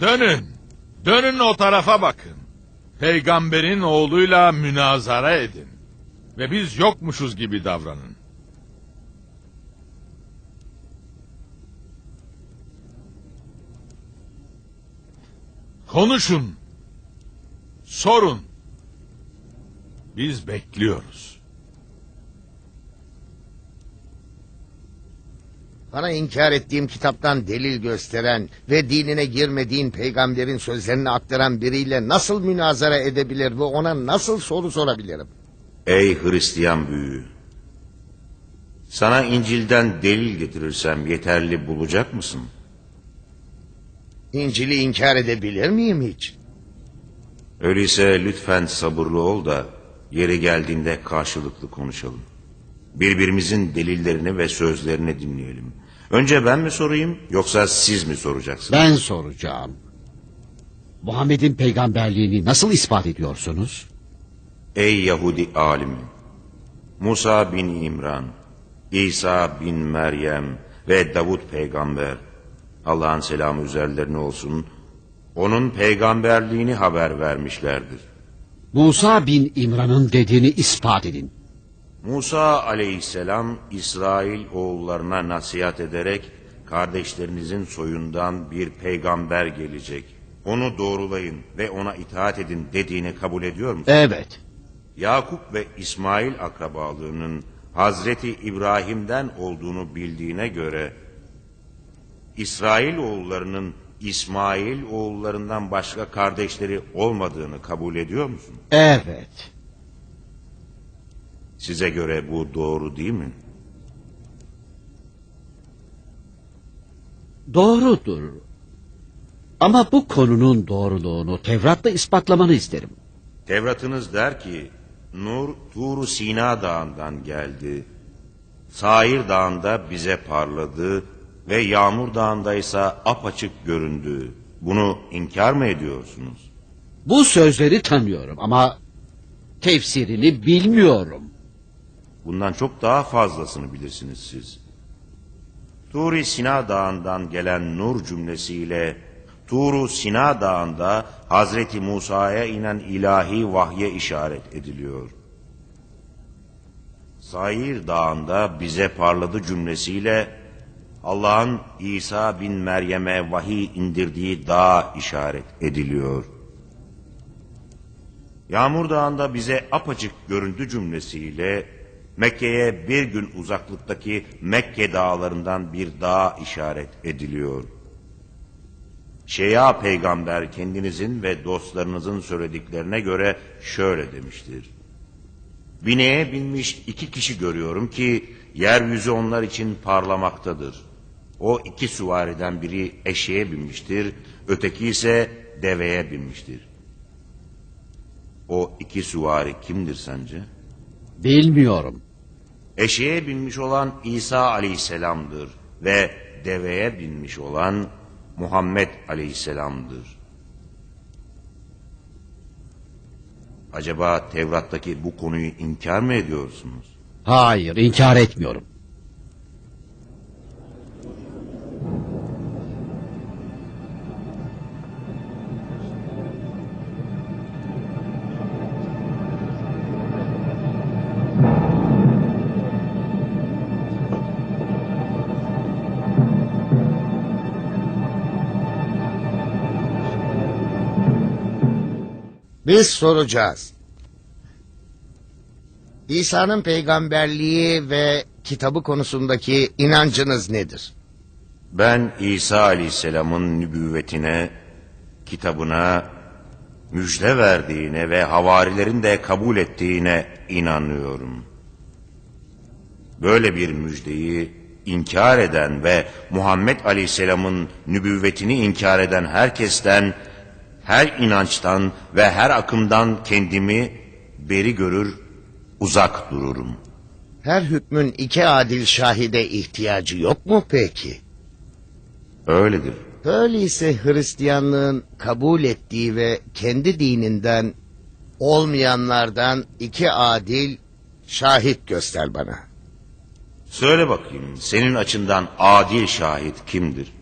Dönün. Dönün o tarafa bakın. Peygamberin oğluyla münazara edin. Ve biz yokmuşuz gibi davranın. Konuşun. Sorun. Biz bekliyoruz. Bana inkar ettiğim kitaptan delil gösteren ve dinine girmediğin peygamberin sözlerini aktaran biriyle nasıl münazara edebilir ve ona nasıl soru sorabilirim? Ey Hristiyan büyüğü! Sana İncil'den delil getirirsem yeterli bulacak mısın? İncil'i inkar edebilir miyim hiç? Öyleyse lütfen sabırlı ol da yeri geldiğinde karşılıklı konuşalım. Birbirimizin delillerini ve sözlerini dinleyelim. Önce ben mi sorayım yoksa siz mi soracaksınız? Ben soracağım. Muhammed'in peygamberliğini nasıl ispat ediyorsunuz? Ey Yahudi alimi! Musa bin İmran, İsa bin Meryem ve Davut peygamber, Allah'ın selamı üzerlerine olsun, onun peygamberliğini haber vermişlerdir. Musa bin İmran'ın dediğini ispat edin. Musa aleyhisselam İsrail oğullarına nasihat ederek kardeşlerinizin soyundan bir peygamber gelecek. Onu doğrulayın ve ona itaat edin dediğini kabul ediyor musun? Evet. Yakup ve İsmail akrabalığının Hazreti İbrahim'den olduğunu bildiğine göre İsrail oğullarının İsmail oğullarından başka kardeşleri olmadığını kabul ediyor musun? Evet. Size göre bu doğru değil mi? Doğrudur. Ama bu konunun doğruluğunu Tevrat'ta ispatlamanı isterim. Tevratınız der ki Nur Tur Sina dağından geldi. Sair dağında bize parladı ve Yağmur dağında ise apaçık göründü. Bunu inkar mı ediyorsunuz? Bu sözleri tanıyorum ama tefsirini bilmiyorum. Bundan çok daha fazlasını bilirsiniz siz. Turi Sina Dağı'ndan gelen nur cümlesiyle Turu Sina Dağı'nda Hazreti Musa'ya inen ilahi vahye işaret ediliyor. Sair Dağı'nda bize parladı cümlesiyle Allah'ın İsa bin Meryem'e vahiy indirdiği dağ işaret ediliyor. Yağmur Dağı'nda bize apaçık göründü cümlesiyle Mekke'ye bir gün uzaklıktaki Mekke dağlarından bir dağ işaret ediliyor. Şeya peygamber kendinizin ve dostlarınızın söylediklerine göre şöyle demiştir. Bineğe binmiş iki kişi görüyorum ki yeryüzü onlar için parlamaktadır. O iki süvariden biri eşeğe binmiştir, öteki ise deveye binmiştir. O iki süvari kimdir sence? Bilmiyorum. Eşeğe binmiş olan İsa aleyhisselamdır ve deveye binmiş olan Muhammed aleyhisselamdır. Acaba Tevrat'taki bu konuyu inkar mı ediyorsunuz? Hayır, inkar etmiyorum. Biz soracağız. İsa'nın peygamberliği ve kitabı konusundaki inancınız nedir? Ben İsa aleyhisselamın nübüvvetine, kitabına, müjde verdiğine ve havarilerin de kabul ettiğine inanıyorum. Böyle bir müjdeyi inkar eden ve Muhammed aleyhisselamın nübüvvetini inkar eden herkesten, her inançtan ve her akımdan kendimi beri görür, uzak dururum. Her hükmün iki adil şahide ihtiyacı yok mu peki? Öyledir. Öyleyse Hristiyanlığın kabul ettiği ve kendi dininden olmayanlardan iki adil şahit göster bana. Söyle bakayım senin açından adil şahit kimdir?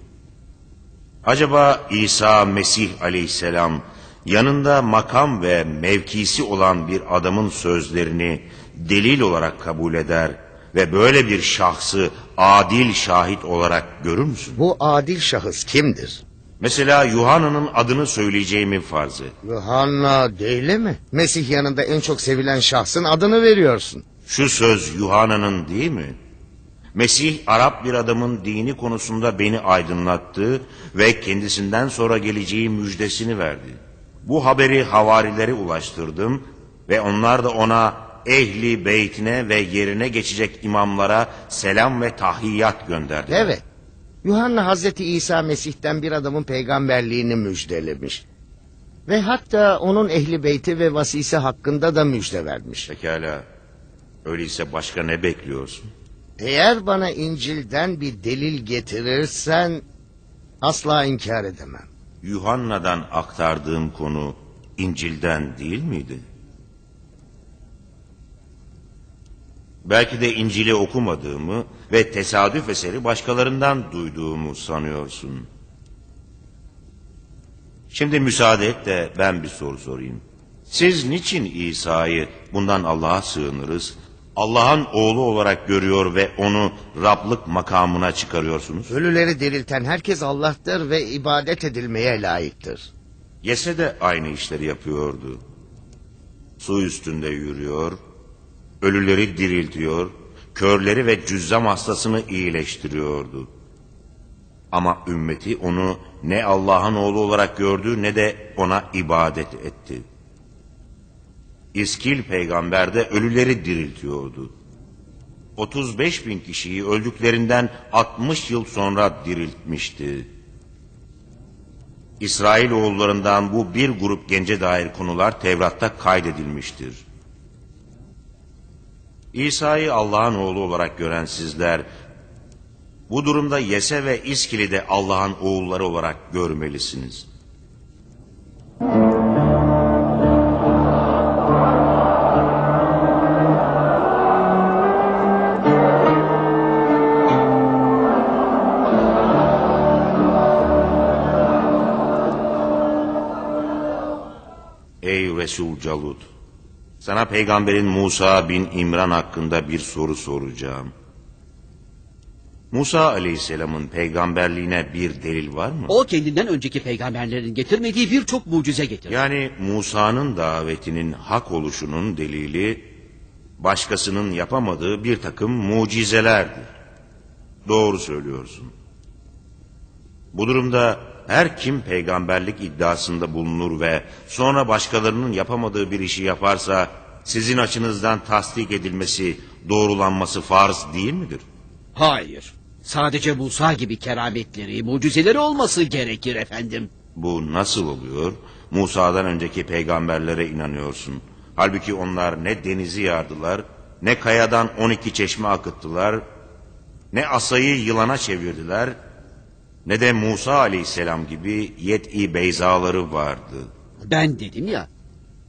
Acaba İsa Mesih aleyhisselam yanında makam ve mevkisi olan bir adamın sözlerini delil olarak kabul eder ve böyle bir şahsı adil şahit olarak görür müsün? Bu adil şahıs kimdir? Mesela Yuhanna'nın adını söyleyeceğimi farz et. Yuhanna değil mi? Mesih yanında en çok sevilen şahsın adını veriyorsun. Şu söz Yuhanna'nın değil mi? Mesih Arap bir adamın dini konusunda beni aydınlattı ve kendisinden sonra geleceği müjdesini verdi. Bu haberi havarilere ulaştırdım ve onlar da ona ehli beytine ve yerine geçecek imamlara selam ve tahiyyat gönderdiler. Evet. Yuhanna Hazreti İsa Mesih'ten bir adamın peygamberliğini müjdelemiş. Ve hatta onun ehli beyti ve vasisi hakkında da müjde vermiş. Pekala. Öyleyse başka ne bekliyorsun? Eğer bana İncil'den bir delil getirirsen asla inkar edemem. Yuhanna'dan aktardığım konu İncil'den değil miydi? Belki de İncil'i okumadığımı ve tesadüf eseri başkalarından duyduğumu sanıyorsun. Şimdi müsaade et de ben bir soru sorayım. Siz niçin İsa'yı bundan Allah'a sığınırız, Allah'ın oğlu olarak görüyor ve onu Rablık makamına çıkarıyorsunuz? Ölüleri dirilten herkes Allah'tır ve ibadet edilmeye layıktır. Yese de aynı işleri yapıyordu. Su üstünde yürüyor, ölüleri diriltiyor, körleri ve cüzzam hastasını iyileştiriyordu. Ama ümmeti onu ne Allah'ın oğlu olarak gördü ne de ona ibadet etti. İskil peygamber de ölüleri diriltiyordu. 35 bin kişiyi öldüklerinden 60 yıl sonra diriltmişti. İsrail oğullarından bu bir grup gence dair konular Tevrat'ta kaydedilmiştir. İsa'yı Allah'ın oğlu olarak gören sizler, bu durumda Yese ve İskil'i de Allah'ın oğulları olarak görmelisiniz. Resul Calut! Sana peygamberin Musa bin İmran hakkında bir soru soracağım. Musa aleyhisselamın peygamberliğine bir delil var mı? O kendinden önceki peygamberlerin getirmediği birçok mucize getirdi. Yani Musa'nın davetinin hak oluşunun delili başkasının yapamadığı bir takım mucizelerdir. Doğru söylüyorsun. Bu durumda her kim peygamberlik iddiasında bulunur ve sonra başkalarının yapamadığı bir işi yaparsa sizin açınızdan tasdik edilmesi, doğrulanması farz değil midir? Hayır. Sadece Musa gibi kerametleri, mucizeleri olması gerekir efendim. Bu nasıl oluyor? Musa'dan önceki peygamberlere inanıyorsun. Halbuki onlar ne denizi yardılar, ne kayadan 12 çeşme akıttılar, ne asayı yılana çevirdiler, ne de Musa aleyhisselam gibi yet'i beyzaları vardı. Ben dedim ya,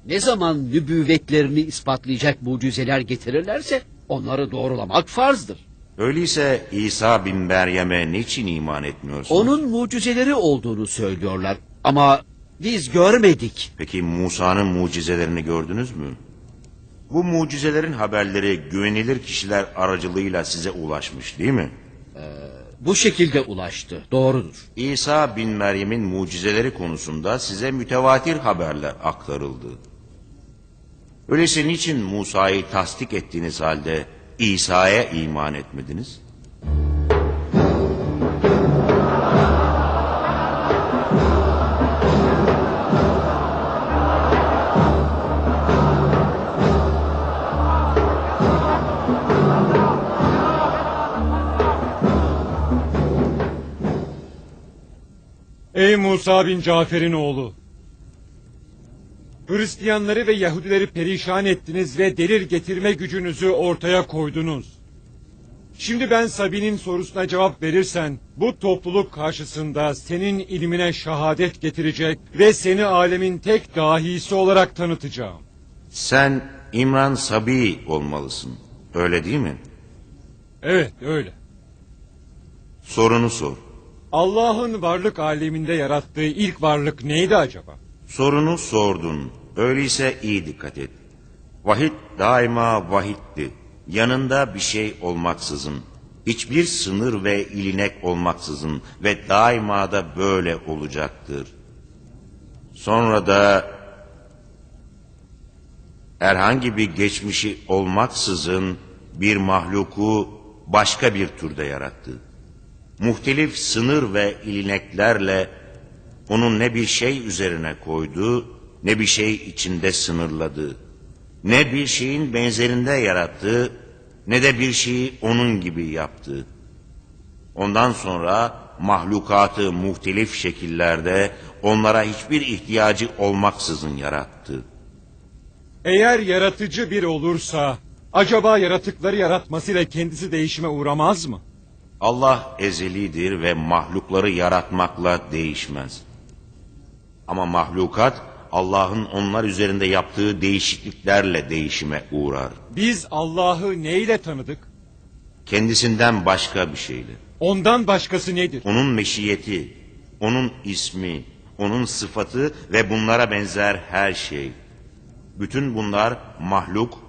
ne zaman nübüvvetlerini ispatlayacak mucizeler getirirlerse onları doğrulamak farzdır. Öyleyse İsa bin Meryem'e niçin iman etmiyorsun? Onun mucizeleri olduğunu söylüyorlar ama biz görmedik. Peki Musa'nın mucizelerini gördünüz mü? Bu mucizelerin haberleri güvenilir kişiler aracılığıyla size ulaşmış değil mi? Bu şekilde ulaştı, doğrudur. İsa bin Meryem'in mucizeleri konusunda size mütevatir haberler aktarıldı. Öyleyse niçin Musa'yı tasdik ettiğiniz halde İsa'ya iman etmediniz? Ey Musa bin Cafer'in oğlu! Hristiyanları ve Yahudileri perişan ettiniz ve delil getirme gücünüzü ortaya koydunuz. Şimdi ben Sabi'nin sorusuna cevap verirsen, bu topluluk karşısında senin ilmine şehadet getirecek ve seni alemin tek dahisi olarak tanıtacağım. Sen İmran Sabi olmalısın. Öyle değil mi? Evet, öyle. Sorunu sor. Allah'ın varlık aleminde yarattığı ilk varlık neydi acaba? Sorunu sordun. Öyleyse iyi dikkat et. Vahid daima vahitti. Yanında bir şey olmaksızın. Hiçbir sınır ve ilinek olmaksızın ve daima da böyle olacaktır. Sonra da herhangi bir geçmişi olmaksızın bir mahluku başka bir türde yarattı. Muhtelif sınır ve ilineklerle onun ne bir şey üzerine koydu, ne bir şey içinde sınırladı. Ne bir şeyin benzerinde yarattı, ne de bir şeyi onun gibi yaptı. Ondan sonra mahlukatı muhtelif şekillerde onlara hiçbir ihtiyacı olmaksızın yarattı. Eğer yaratıcı bir olursa acaba yaratıkları yaratmasıyla kendisi değişime uğramaz mı? Allah ezelidir ve mahlukları yaratmakla değişmez. Ama mahlukat Allah'ın onlar üzerinde yaptığı değişikliklerle değişime uğrar. Biz Allah'ı neyle tanıdık? Kendisinden başka bir şeyle. Ondan başkası nedir? Onun meşiyeti, onun ismi, onun sıfatı ve bunlara benzer her şey. Bütün bunlar mahluk,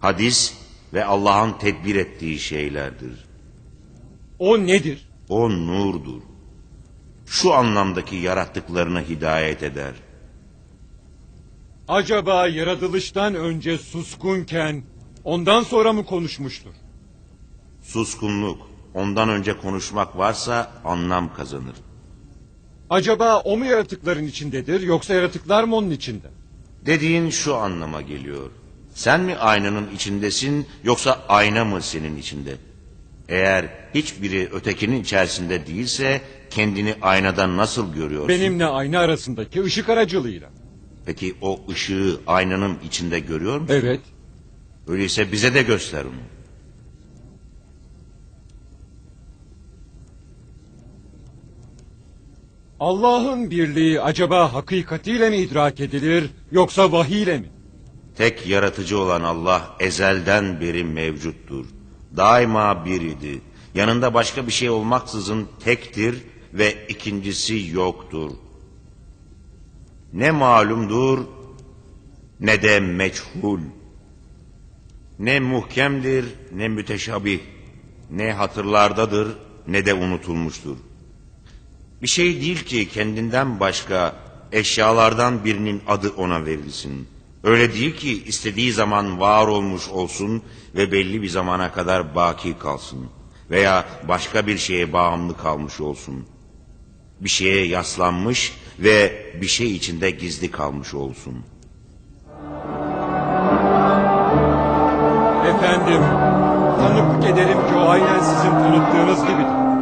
hadis ve Allah'ın tedbir ettiği şeylerdir. O nedir? O nurdur. Şu anlamdaki yarattıklarını hidayet eder. Acaba yaratılıştan önce suskunken ondan sonra mı konuşmuştur? Suskunluk, ondan önce konuşmak varsa anlam kazanır. Acaba o mu yaratıkların içindedir yoksa yaratıklar mı onun içinde? Dediğin şu anlama geliyor. Sen mi aynanın içindesin yoksa ayna mı senin içinde? Eğer hiçbiri ötekinin içerisinde değilse kendini aynadan nasıl görüyorsun? Benimle ayna arasındaki ışık aracılığıyla. Peki o ışığı aynanın içinde görüyor musun? Evet. Öyleyse bize de göster onu. Allah'ın birliği acaba hakikatiyle mi idrak edilir yoksa vahiyle mi? Tek yaratıcı olan Allah ezelden beri mevcuttur. Daima biridi. Yanında başka bir şey olmaksızın tektir ve ikincisi yoktur. Ne malumdur ne de meçhul. Ne muhkemdir ne müteşabih. Ne hatırlardadır ne de unutulmuştur. Bir şey değil ki kendinden başka eşyalardan birinin adı ona verilsin. Öyle değil ki istediği zaman var olmuş olsun ve belli bir zamana kadar baki kalsın. Veya başka bir şeye bağımlı kalmış olsun. Bir şeye yaslanmış ve bir şey içinde gizli kalmış olsun. Efendim, tanıklık ederim ki o aynen sizin tanıttığınız gibidir.